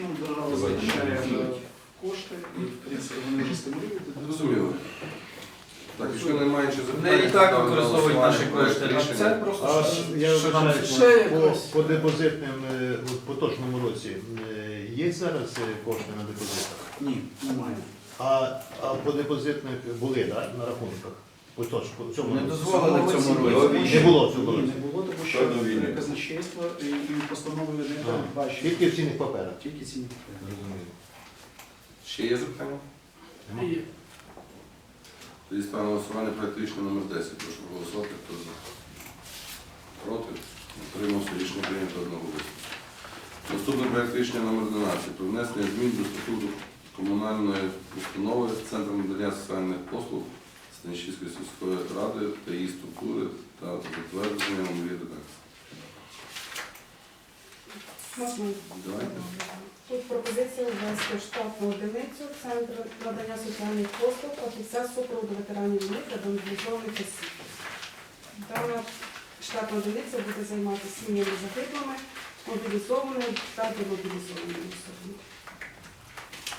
чином держава е, фіксують. кошти і, в принципі, вони вже стимулюють. Зрозуміло. Так, якщо немає інших запитань, Вони і так на використовують голосування наші проект кошти. Рішення. це просто А що- я що нам вважаю, ще по, якось. по депозитним е, от поточному році е, є зараз е, кошти на депозитах? Ні, немає. А, а по депозитних були да, на рахунках? По цьому Не дозволили в цьому році. Не було цього Ні, не було, тому що Що війни? казначейство і, і постанови не А. Тільки в цінних паперах. Тільки ці Зрозуміло. Ще є запитання? Нема? Тоді ставимо на голосування проект рішення номер 10. Прошу проголосувати. Хто за? Проти? Утримався. Рішення прийнято одноголосно. Наступний проект рішення номер 12. Про внесення змін до статуту комунальної установи Центру надання соціальних послуг Станішівської сільської ради та її структури та затвердження нової редакції. Можна? Давайте. Тут пропозиція ввести штатну одиницю Центр надання соціальних послуг офіцер супроводу ветеранів війни та демобілізованих осіб. Дана штатна одиниця буде займатися сім'ями загиблими, мобілізованими та демобілізованими особами.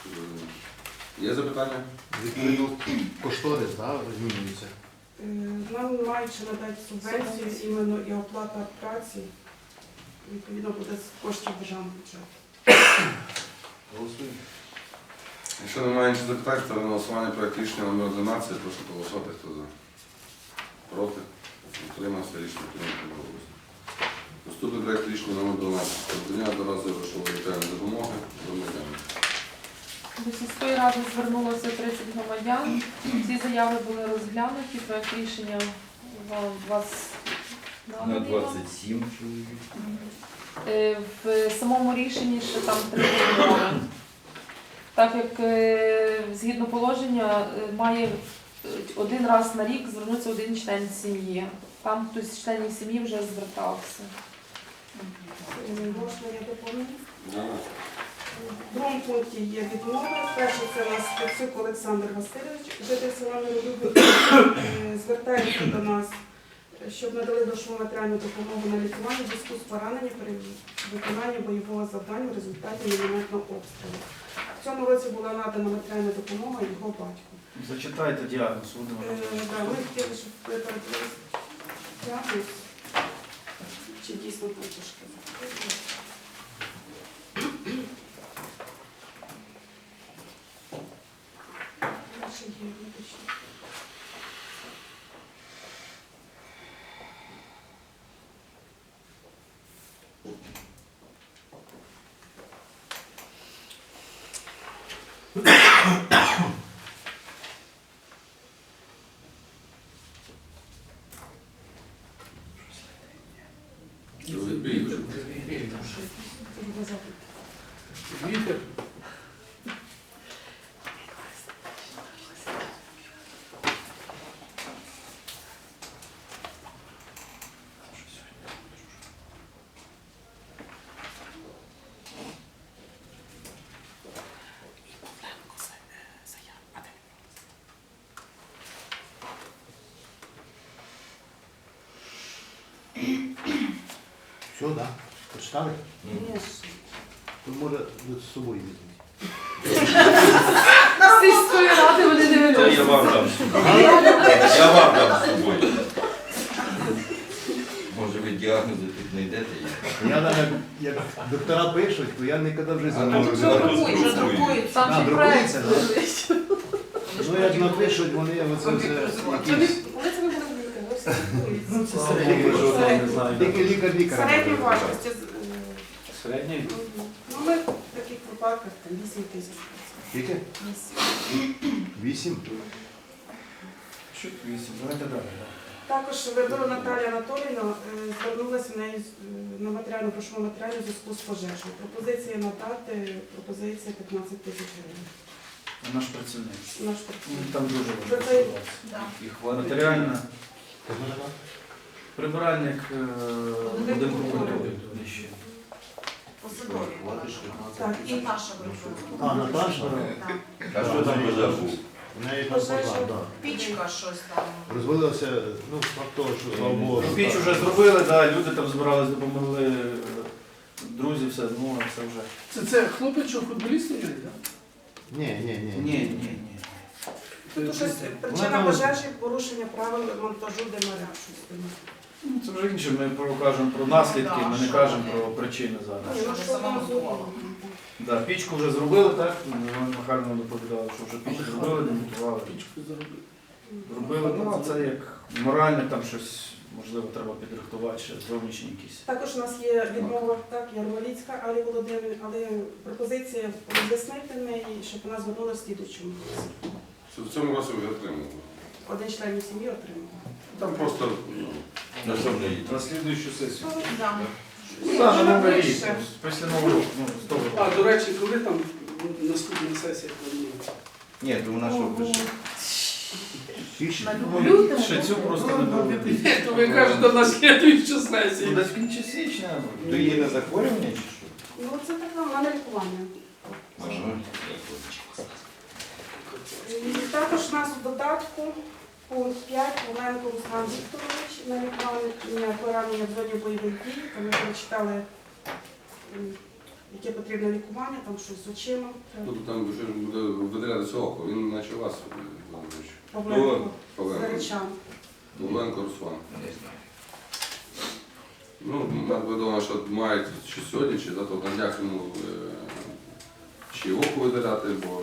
Е, Є запитання? Відповідно, кошторис да, змінюється. Е, Нам маючи надати субвенцію іменно і оплата праці, відповідно буде з коштів державного бюджету. Голосуємо. Якщо немає інших запитань, ставлю на голосування проект рішення номер 11. Прошу проголосувати. Хто за? Проти? Утримався. Рішення прийнято одноголосно. Наступний проект рішення номер 12. Про надання одноразової грошової матеріальної допомоги громадянам. До сільської ради звернулося 30 громадян. Ці заяви були розглянуті. Проект рішення вам вас На 27 чоловік. Е, В самому рішенні ще там три умови. Так як е, згідно положення е, має один раз на рік звернутися один член сім'ї. Там хтось з членів сім'ї вже звертався. Можна я доповню? Пункті є відмови. Перший це у нас Пецюк Олександр Васильович, житель села Миролюбів, Е, звертається до нас, щоб надали грошову матеріальну допомогу на лікування в зв'язку з пораненням при виконанні бойового завдання в результаті мінометного обстрілу. В цьому році була надана матеріальна допомога його батьку. Зачитайте діагноз, Володимир. Е, да, Ми хотіли, щоб ви передали діагноз. Чи дійсно потужки? Наші є медичні. Відбій вже. Це буде запит. Вітер. Все, так? Да. Почитали? Звісно. То може з собою візьміть. З сільської ради вони не Це я вам дам з собою. Я вам дам з собою. Може ви діагнози тут знайдете? Я навіть, як доктора пишуть, то я ніколи вже А вже а тут друкують, вже друкують. Там А, ще друкується, проект да? лежить. Ну як напишуть, вони оце все якісь. вони це не будуть робити, вони все Ну, це середній жодного не знаю. Тільки лікар лікаря. Середньої важкості. Середній? Ну, ми в таких випадках там 8 тисяч. Скільки? Вісім. Вісім? Чуть вісім. Давайте далі. Також Вердова Наталія Анатоліївна е, звернулася в неї з- на матеріальну грошову матеріальну в зв'язку з пожежею. Пропозиція надати, пропозиція 15 тисяч гривень. Наш працівник. Наш Ну, працівник. Там дуже Це ситуація. І хватить. Матеріальна. Прибиральник Будинку культури. Нижче. Посадові. Так, і Наташа група. А, Наташа? А що там пожар був? В неї там пожар, так. Пічка щось там. Розвалилося, ну, факт того, що слава Богу. Ну, Піч вже зробили, да, люди там збирались, допомогли е, друзі, все, ну це вже. Це, це хлопець, що футболіст є, так? Ні, ні, ні. Ні, ні, ні. Тут щось причина пожежі, порушення правил монтажу демаря. щось там. Ну, це вже інше. Ми кажемо про наслідки, ми не кажемо про причини зараз. ну зробили? Да, пічку вже зробили, так? Іван Михайловна доповідала, що вже пічку зробили, демонтували. Пічку заробив. Зробили, ну а це як моральне, там щось, можливо, треба підрихтувати ще зовнішні якісь. Також у нас є відмова, так, Ярмоліцька Алі Володимир, але пропозиція роз'яснити неї, щоб вона звернула в В цьому році ви отримали. Один член сім'ї отримав. Там просто ну, На слідуючу сесію. Ну, Ну, так, Вже на новий рік, напише. після нового року, ну, з того А, до речі, коли там наступна сесія планується? Ні, то вона що пише? Ну, лютому. Ще цю просто не було. То ви кажете на слідуючу Ну, сесію. Десь в кінці січня. То її на захворювання чи що? Ну це така вона на лікування. І також у нас в додатку пункт 5 Оленко Руслан Вікторович на лікування поранення в зоні бойових дій. Там ми прочитали, яке потрібне лікування, там щось з очима. ну, там вже буде виділятися око. Він наче вас. Проблема Павленко. Оленко Руслан. Не знаю. Ну, так би що мають чи сьогодні, чи завтра на днях йому е, чи око видаляти, бо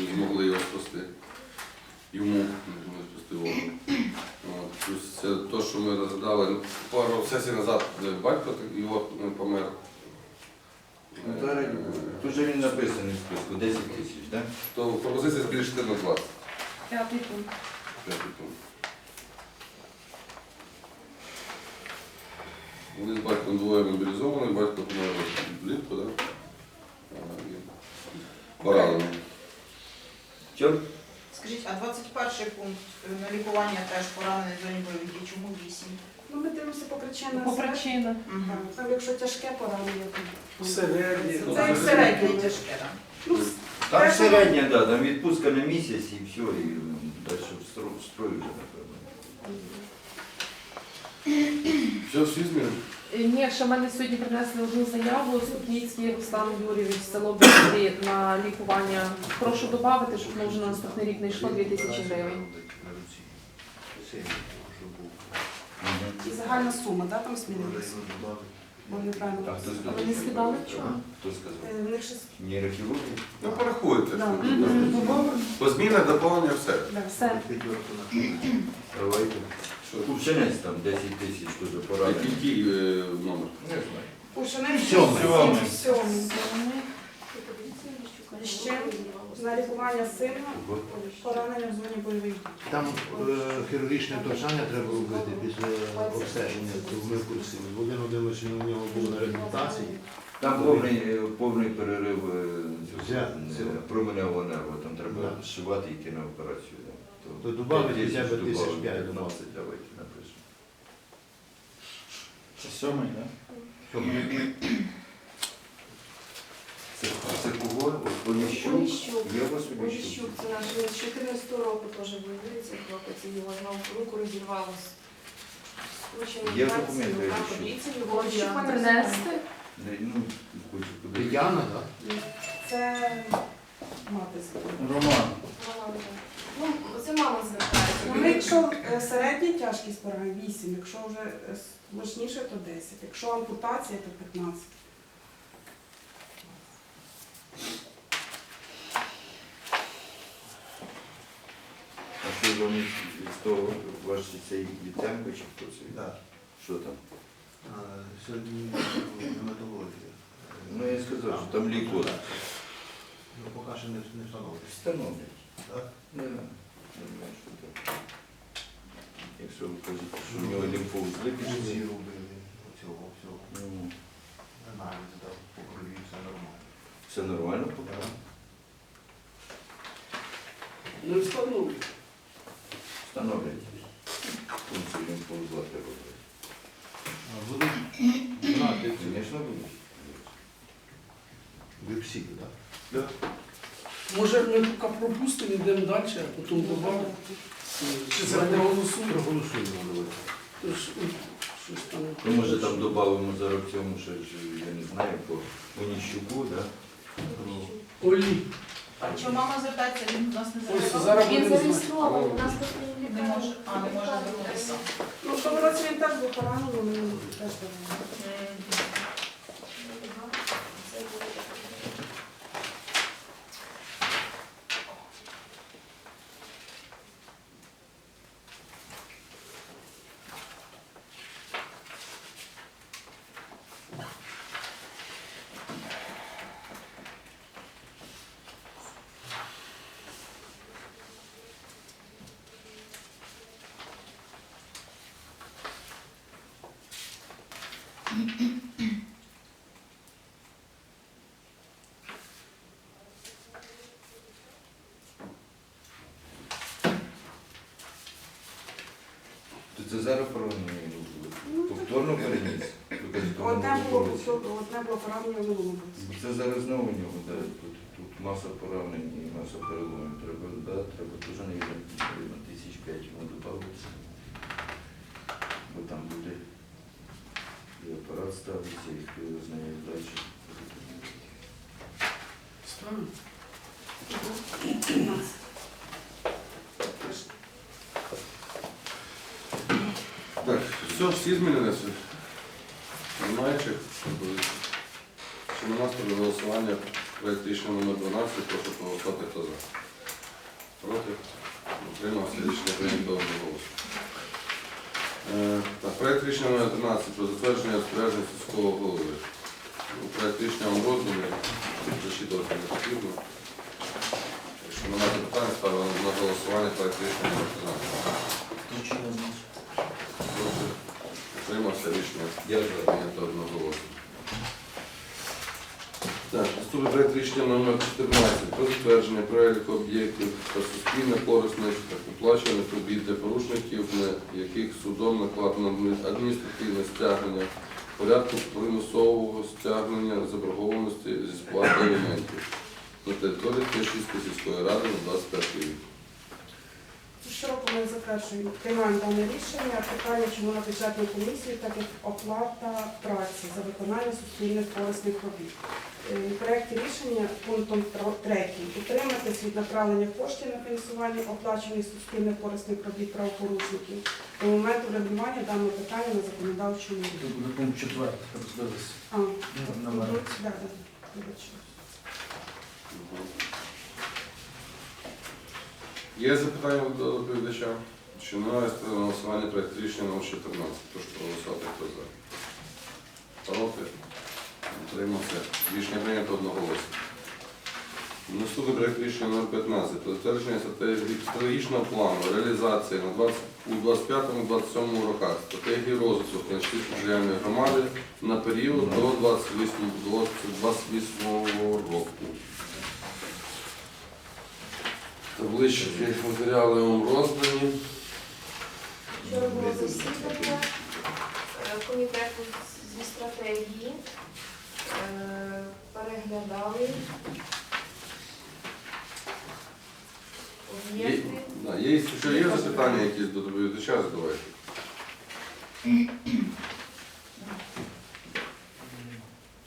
не змогли його спасти. Йому не змогли спасти око. Плюс це те, що ми розглядали пару сесій назад, де батько його е, помер. Ну, та раді Бога. Тут же він написаний в списку 10 тисяч, так? То пропозиція збільшити на 20. П'ятий пункт. П'ятий пункт. Вони з батьком двоє мобілізовані, батько помер влітку, так? Поранений. Чор? Скажіть, а 21 пункт на лікування теж поранений в зоні бойових дій. Чому 8? Ну, ми дивимося по причинах. По причинах. Так, Там, якщо тяжке поранення, то Середнє. Це Це як середнє середнє. тяжке, так? ну, Там середня, да, там відпустка на місяць і все, і далі в строю, в строю вже, напевно. Все, всі зміни? Е, Ні, ще мене сьогодні принесли одну заяву Ступніцький Руслан Юрійович, село Бестрі на лікування. Прошу додати, щоб ми вже на наступний рік не йшло 2000 гривень. і загальна сума, да, там змінилася. Бо неправильно. А ви не скидали чого? Хто сказав? Е, В них щось Нейрохірурги? Ну, порахуйте. Да. По змінах доповнення все. да. Все. Давайте. Кувшинець там 10 тисяч дуже поранений. який, е, номер? Не знаю. Пушинець Сьомий. сьомий. Ще на лікування сина поранення в зоні бойових дій. Там е, хірургічне втручання треба робити після обстеження. То Ми в курсі. Володимир Володимирович він у нього був на реабілітації. Там повний, е, повний перерив е, Взя- цього, е, променевого нерву, там треба Да. зшивати і йти на операцію. Да. То добавити п'ять хоча б тисяч п'ять. 15 давайте напишемо. Це сьомий, так? Це, це кого? Поліщук? Поліщук. Є у вас Поліщук? Поліщук, це наш він з 14 року теж воює, цей хлопець, і його знову руку розірвалося. Є документи, що- його Поліщук діагноз. Принести. Не, Ну, хочу подивитися. Тетяна, так? Це мати сказала. Роман. Ну, це мама звертається. Ну, якщо е, середня тяжкість поранень 8, якщо вже е, то 10. Якщо ампутація, то 15. А що вони з того, ваш цей Вітенко чи хто це? Так. Що там? Сьогодні гематологія. Ну я сказав, що там лікот. Ну, поки що не, не встановлюється. Встановлять. Так? Не, думаю, що так. Якщо ви кажете, що в нього лімфоузли Всі пішли, робили цього всього. ну, Аналіз дав по крові, все нормально. все нормально поки. Не встановлює. Встановлять. Функцію лімфоузла треба брати. Будуть знати Звісно, будуть. біопсію, так? Може ми поки пропустимо, йдемо далі, а потім додамо. Чи це не голосуємо? Проголосуємо, давайте. Тож, Щось там. Ну, може там додамо зараз цьому, що ж, я не знаю, по Оніщуку, да? Ну, Олі. А що мама звертається, він нас не Ось зареєстрував? зараз Він будемо знати. зареєстрований, у нас тут Не може, а не може звернутися. Ну, в тому році він теж був поранений, ми йому теж давали. То це зараз поранення повторно переніс? Одне було, одне було поранення в минулому Це зараз знову у нього, да, тут, тут маса поранень і маса переломів. Треба, да, треба дуже на тисяч п'ять йому додати. Бо там буде і апарат ставиться, і хто знає далі. Ставимо. Все, всі змінилися? Чи пропозицій? Чи на нас голосування проект рішення номер 12, прошу проголосувати, хто за. Проти? Утримався, рішення прийнято одноголосно. Е, Так, проект рішення номер 13 про затвердження розпорядження сільського голови. Ну, Проект рішення вам розданий, зачитувати не потрібно. Якщо немає запитань, ставимо на голосування проект рішення номер 13. Проти? Утримався, рішення за. прийнято одноголосно. Так, наступний проект рішення номер 14 про затвердження переліку об'єктів та суспільно корисних та оплачуваних робіт для порушників, на яких судом накладено адміністративне стягнення порядку примусового стягнення заборгованості зі сплати аліментів на території Тишівської сільської ради на 25 рік. Щороку ми затверджуємо, приймаємо дане рішення. Питання, чому на бюджетній комісії, так як оплата праці за виконання суспільних корисних робіт. Е, В проєкті рішення пунктом 3 утриматись від направлення коштів на фінансування оплачених суспільних корисних робіт правопорушників до моменту регулювання даного питання на законодавчому рівні. Тут буде пункт четвертий, розбились. А, Номер. мгм, да, да, вибачте. Є запитання до доповідача? Чи немає на голосування проект рішення номер 14? Прошу проголосувати, хто за. Проти? Утримався. Рішення прийнято одноголосно. Наступний проект рішення номер 15. Про затвердження стратегічного плану реалізації на 20, у 25-27 роках стратегії розвитку територіальної громади на період до 28, до 28 року. Таблички матеріали вам роздані. Вчора було засідання е, комітету зі стратегії. Е, Переглядали Є, да, є, що є запитання якісь до доповідача, задавайте.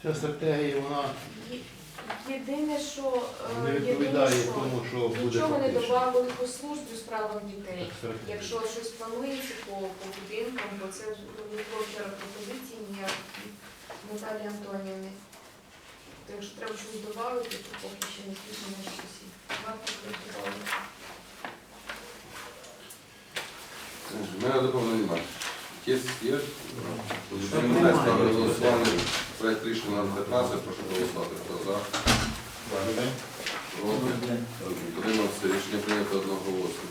Ця стратегія, вона Єдине, що е, не єдине, що тому, що буде нічого не фактично. додали по службі у справах дітей. Якщо щось планується по, по будинкам, бо це не було вчора пропозиції ніякої Наталії Антонівни. То якщо треба щось додати, то поки ще не слідно щось варто. У мене доповнення немає. Є? Якщо немає, ставлю на голосування проект рішення номер 15, прошу голосувати. Хто за? Проти? Добрий. Утримався. Рішення прийнято одноголосно.